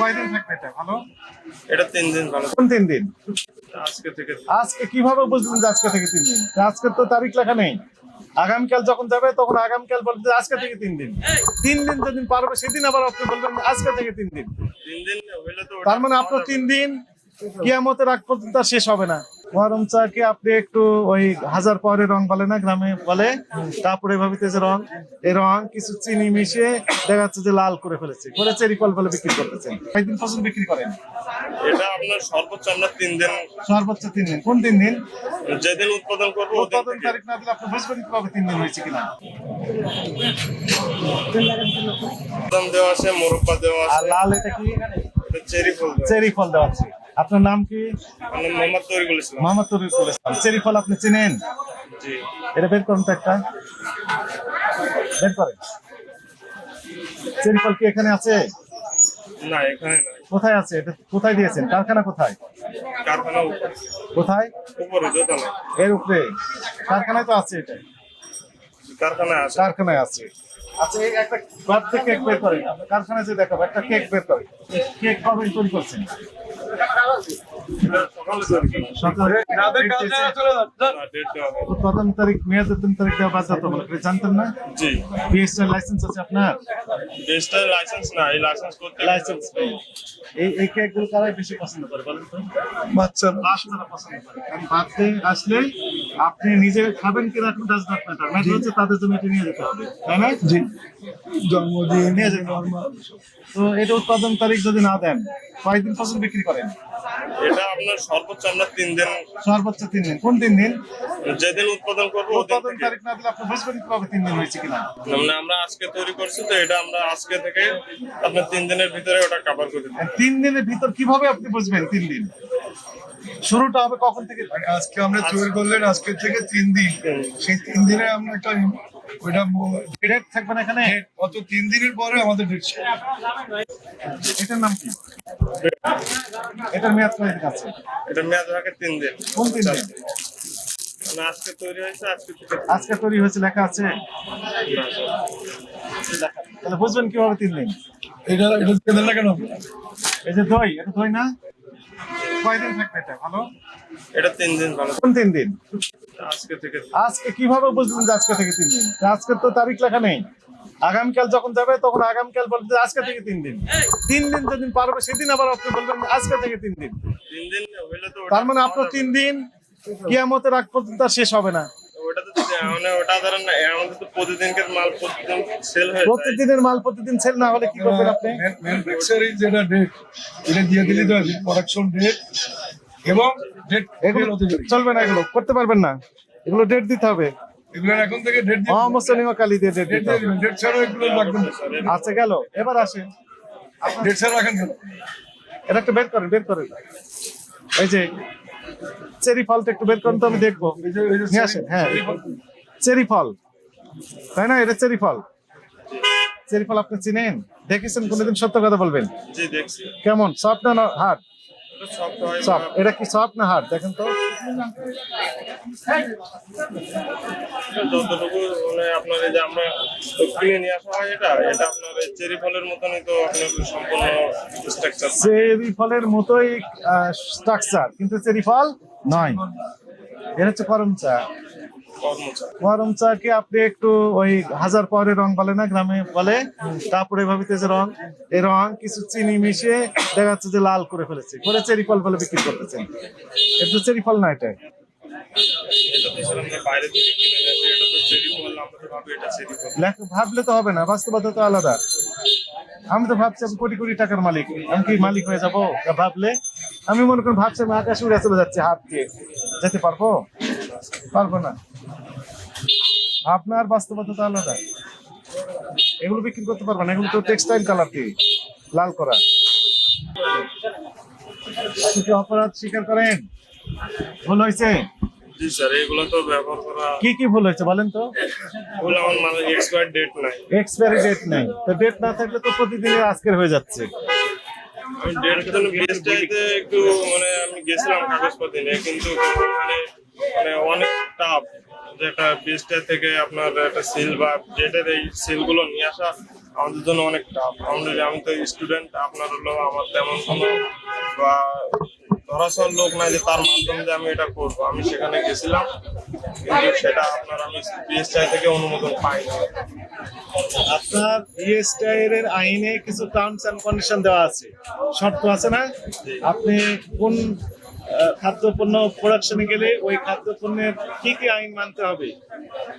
কয়দিন থাকবে এটা? ভালো? এটা তিন দিন ভালো। কোন তিন দিন? আজকে থেকে আজকে কীভাবে বুঝলেন যে আজকে থেকে তিন দিন? আজকে তো তারিখ লেখা নেই। আগামীকাল যখন যাবে তখন আগামীকাল বলবে আজকে থেকে তিন দিন। তিন দিন যেদিন পারবে সেদিন আবার আপনি বলবেন আজকে থেকে তিন দিন। তিন দিন তার মানে আপনার তিন দিন কিয়ামতের আগ পর্যন্ত শেষ হবে না। মহরম চাকে আপনি একটু ওই হাজার পরে রং বলে না গ্রামে বলে। তারপরে ভাবিতে যে রং এই রং কিছু চিনি মিশিয়ে দেখা যাচ্ছে যে লাল করে ফেলেছে করে চেরি ফল বলে বিক্রি করতেছেন কয়েকদিন পর্যন্ত বিক্রি করেন? এটা আপনার সর্বোচ্চ আমরা তিন দিন। সর্বোচ্চ তিন দিন। কোন তিন দিন? যেদিন উৎপাদন করব উৎপাদন তারিখ না দিলে আপনি বুঝবেন কীভাবে তিন দিন হয়েছে কিনা? দেওয়া আছে মোরব্বা দেওয়া আর আছে লাল এটা কি? চেরি ফুল চেরি ফল দেওয়া আছে। আপনার নাম কি? মোহাম্মদ তরিকুল ইসলাম। চেরি ফল আপনি চিনেন? এটা বের করুন তো একটা। বের করেন। চেরি ফল কি এখানে আছে? না এখানে না কোথায় আছে? এটা কোথায় দিয়েছেন? কারখানা কোথায়? কারখানা কোথায়? উপরে দোতলা এর উপরে। কারখানায় তো আছে এটা। কারখানা আছে। কারখানায় আছে। আচ্ছা একটা বার্থডে কেক বের করেন। আপনার কারখানায় যে দেখাবো একটা কেক বের করেন। কেক কবে তৈরি করছেন। উৎপাদন তারিখ মেয়াদের তিন তারিখ দেওয়া বাধ্যতামূলক আপনি জানতেন না? জি। বিএসটার লাইসেন্স আছে আপনার? বেস্টার লাইসেন্স না এই লাইসেন্স করতে লাইসেন্স নেই। এই এই কেকগুলো কারাই বেশি পছন্দ করে বলেন তো? বাচ্চারা। বাচ্চারা পছন্দ করে। কারণ বার্থডে আসলে আপনি নিজে খাবেন কিনা ডাজ নট ম্যাটার ম্যাটার হচ্ছে তাদের জন্য এটা নিয়ে যেতে হবে। তাই না? জি। জন্মদিন নিয়ে যেতে তো এটা উৎপাদন তারিখ যদি না দেন কয়েকদিন পর্যন্ত বিক্রি করেন? এটা আপনার সর্বোচ্চ আমরা তিন দিন। সর্বোচ্চ তিন দিন। কোন তিন দিন? যেদিন উৎপাদন করব উৎপাদন তারিখ না দিলে আপনি বুঝবেন কীভাবে তিন দিন হয়েছে কিনা? মানে আমরা আজকে তৈরি করছি তো এটা আমরা আজকে থেকে আপনার তিন দিনের ভিতরে ওটা কভার করে দিই তিন দিনের ভিতর কীভাবে আপনি বুঝবেন তিন দিন? শুরুটা হবে কখন থেকে? আজকে আমরা তৈরি করলেন আজকে থেকে তিন দিন। সেই তিন দিনে আমরা একটা ওইটা ডেট থাকবে না এখানে? গত তিন দিনের পরে আমাদের ডেট এটার নাম কি? এটার মেয়াদ কয়েকদিন আছে? এটা মেয়াদ থাকে তিন দিন। কোন তিন দিন? আজকে তৈরি হয়েছে আজকে তৈরি হয়েছে লেখা আছে? তাহলে বুঝবেন কীভাবে তিন দিন? এটা এটা কেন? এই যে দই এটা দই না? কয়দিন থাকবে এটা? ভালো? এটা তিন দিন ভালো। কোন তিন দিন? আজকে থেকে। আজকে কীভাবে বুঝলেন যে আজকে থেকে তিন দিন? আজকে তো তারিখ লেখা নেই। আগামীকাল যখন যাবে তখন আগামীকাল বলবে আজকে থেকে তিন দিন। তিন দিন যেদিন পারবে সেদিন আবার আপনি বলবেন আজকে থেকে তিন দিন। তিন দিন তার মানে আপনার তিন দিন কিয়ামতের আগ পর্যন্ত শেষ হবে না। ওটা ওটা ধরেন না তো প্রতিদিনকার মাল প্রতিদিন সেল হয়ে প্রতিদিনের মাল প্রতিদিন সেল না হলে কি করবেন আপনি? ম্যানুফ্যাকচারিং যেটা ডেট এটা দিয়ে দিলে তো প্রোডাকশন ডেট এবং ডেট এগুলো চলবে না এগুলো করতে পারবেন না। এগুলো ডেট দিতে হবে। এগুলো এখন থেকে ডেট দিয়ে অমুসলিম কালি দিয়ে ডেট ডেট দিতে হবে। ডেট ছাড়াও এগুলো লাগবে না। আচ্ছা গেল। এবার আসেন। ডেট ছাড়া রাখেন এটা একটু বের করেন বের করেন। এই যে চেরি ফলটা একটু বের করেন তো আমি দেখব। নিয়ে আসেন হ্যাঁ। চেরি ফল। তাই না? এটা চেরি ফল। চেরি ফল আপনি চিনেন? দেখেছেন? কোনোদিন সত্য কথা বলবেন? কেমন? সফট না হার্ড? সফট এটা কি সফট না হার্ড? দেখেন তো। যতটুকু মানে আপনার এই যে আমরা কিনে নিয়ে আসা হয় এটা এটা আপনার চেরি ফলের মতনই তো আপনার সম্পূর্ণ স্ট্রাকচার চেরি ফলের মতোই স্ট্রাকচার কিন্তু চেরি ফল নয়। এটা হচ্ছে করম চা গরম চাকে আপনি একটু ওই হাজার পরে রং বলে না, গ্রামে বলে। তারপরে ভাবিতে রং। এই রং কিছু চিনি মিশিয়ে দেখা যে লাল করে ফেলেছে। করে চেরি ফল বলে বিক্রি করতেছেন। এটা তো চেরি ফল না এটা ভাবলে তো হবে না, বাস্তবতা তো আলাদা। আমি তো ভাবছি আমি কোটি কোটি টাকার মালিক। আমি কি মালিক হয়ে যাব? ভাবলে? আমি মনে করি ভাবছি আমি আকাশে উড়ে চলে যাচ্ছি হাত দিয়ে। যেতে পারব? পারব না। আপনার বাস্তবতা তো আলাদা। এগুলো বিক্রি করতে পারবেন এগুলো তো টেক্সটাইল কালার দিয়ে লাল করা। অপরাধ স্বীকার করেন? ভুল হয়েছে? জি স্যার এগুলো তো ব্যবহার করা কি কি ভুল হয়েছে বলেন তো? ভুল আমার মানে এক্সপায়ার ডেট নাই। এক্সপায়ারি ডেট নেই। তো ডেট না থাকলে তো প্রতিদিনের আজকের হয়ে যাচ্ছে। আমি ডেট জন্য একটু মানে আমি গেছিলাম কাগজপত্র নিয়ে কিন্তু মানে মানে অনেক টাফ যে একটা থেকে আপনার একটা সিল বা ডেটের এই সিলগুলো নিয়ে আসা আমাদের জন্য অনেক টাফ অলরেডি আমি তো স্টুডেন্ট আপনার হলো আমার তেমন কোনো বা ধরাশোনার লোক নাই যে তার মাধ্যমে যে আমি এটা করব। আমি সেখানে গেছিলাম কিন্তু সেটা আপনার আমি বিএসআই থেকে অনুমোদন পাইনি। আপনার ইএসটাইর এর আইনে কিছু টার্মস এন্ড কন্ডিশন দেওয়া আছে। শর্ত আছে না? আপনি কোন খাদ্যপণ্য প্রোডাকশনে গেলে ওই খাদ্যপণ্যের কি কি আইন মানতে হবে?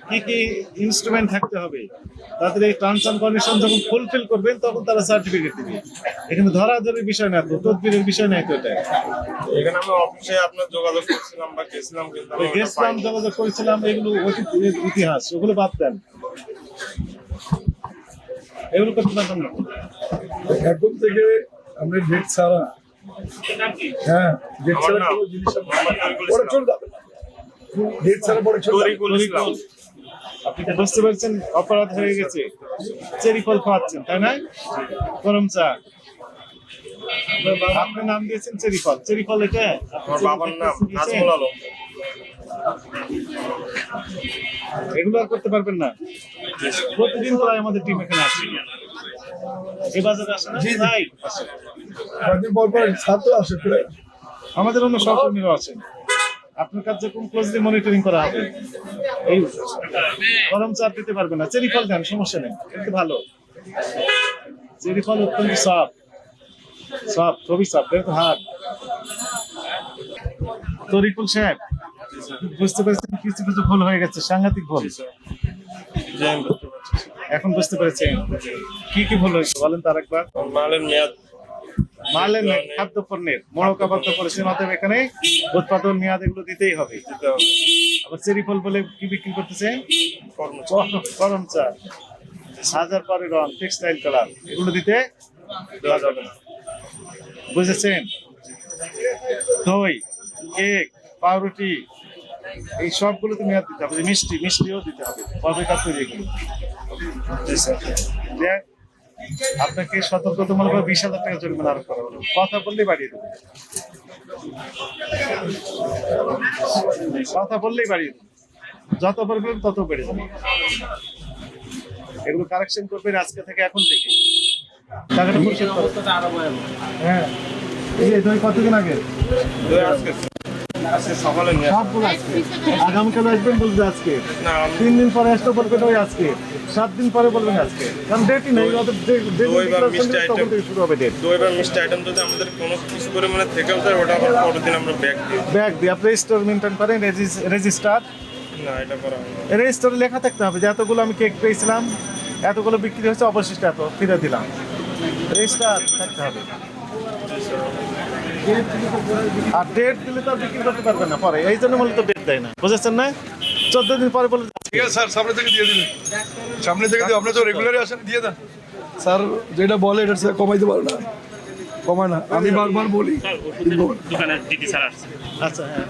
কি কি ইনস্ট্রুমেন্ট থাকতে হবে? তাদের এই টার্মস এন্ড কন্ডিশন যখন ফুলফিল করবেন তখন তারা সার্টিফিকেট দিবে। এখানে ধরাধরির বিষয় না তো তদবিরের বিষয় নাই তো এটা এখানে আমি অফিসে আপনার যোগাযোগ করছিলাম বা গেছিলাম কিন্তু গেছিলাম যোগাযোগ করেছিলাম এগুলো অতীত ইতিহাস ওগুলো বাদ দেন। এগুলো করতে পারবেন না। এখন থেকে আমরা ডেট ছাড়া হ্যাঁ ডেট ছাড়া কোনো জিনিস। চলে যাবে ডেট ছাড়া পরে চলে বুঝতে পারছেন অপরাধ হয়ে গেছে। চেরি ফল খাওয়াচ্ছেন তাই না? গরম চা। আপনি নাম দিয়েছেন চেরি ফল। চেরি ফল এটা? আমার বাবার নাম নাজমুল আলম। এগুলো আর করতে পারবেন না। প্রতিদিন প্রায় আমাদের টিম এখানে আসে। এই বাজারে আসে না? কয়েকদিন পর পর ছাত্র আসে প্রায় আমাদের অন্য সহকর্মীরাও আছেন। আপনার কার্যক্রম ক্লোজলি মনিটরিং করা হবে এই গরম চাপ দিতে পারবে না। চেরি ফল দেন সমস্যা নেই। কিন্তু ভালো। চেরি ফল অত্যন্ত সফট সফট খুবই সফট এটা হার্ড। তরিকুল সাহেব বুঝতে পেরেছেন কিছু কিছু ভুল হয়ে গেছে সাংঘাতিক ভুল। এখন বুঝতে পেরেছেন কি কি ভুল হয়েছে? বলেন তার একবার মালের মেয়াদ মালের না, খাদ্য পণ্যের মরকা বাধ্য করেছে অতএব এখানে উৎপাদন মেয়াদ এগুলো দিতেই হবে। আবার চেরি ফল বলে কি বিক্রি করতেছে? কর্মচারী। গরম চা হাজার পরে রং টেক্সটাইল কালার এগুলো দিতে বুঝেছেন? দই কেক পাউরুটি এই সবগুলোতে মেয়াদ দিতে হবে। মিষ্টি মিষ্টিও দিতে হবে। কবেকার তৈরি এগুলো? জি স্যার। যে আপনাকে সতর্কতামূলক বিশ হাজার টাকা জরিমানা আরোপ করা হলো। কথা বললে বাড়িয়ে দেবে। কথা বললেই বাড়িয়ে দেবে। যত পারবেন তত বেড়ে যাবে। এগুলো কারেকশন করবেন আজকে থেকে এখন থেকে। হ্যাঁ। এই দই কতদিন আগে? দই আজকে আজকে সকালে নিয়ে আসব। সবগুলো আজকে। আগামীকাল আসবেন বলবে আজকে। তিন দিন পরে আসতে বলবেন ওই আজকে। সাত দিন পরে বলবেন আজকে। কারণ ডেটই নেই শুরু হবে ডেট মিষ্টি আইটেম যদি আমাদের কোনো কিছু পরিমাণে থেকেও যায় ওটা আবার পরের দিন আমরা ব্যাগ দিই। ব্যাগ দিয়ে। আপনি স্টোর মেনটেন করেন রেজিস্টার না এটা করা রেজিস্টারে লেখা থাকতে হবে যে এতগুলো আমি কেক পেয়েছিলাম এতগুলো বিক্রি হয়েছে অবশিষ্ট এত ফিরে দিলাম। রেজিস্টার থাকতে হবে। আর ডেট দিলে তো বিক্রি করতে পারবে না পরে। এই জন্য মূলত ডেট দেয় না। বুঝেছেন না? চোদ্দ দিন পরে বলে ঠিক আছে স্যার সামনে থেকে দিয়ে দিন। সামনে থেকে দিয়ে আপনি তো রেগুলারই আসেন দিয়ে দেন। স্যার যেটা বলে এটা স্যার কমাইতে পারে না। কমায় না। আমি বারবার বলি আচ্ছা হ্যাঁ।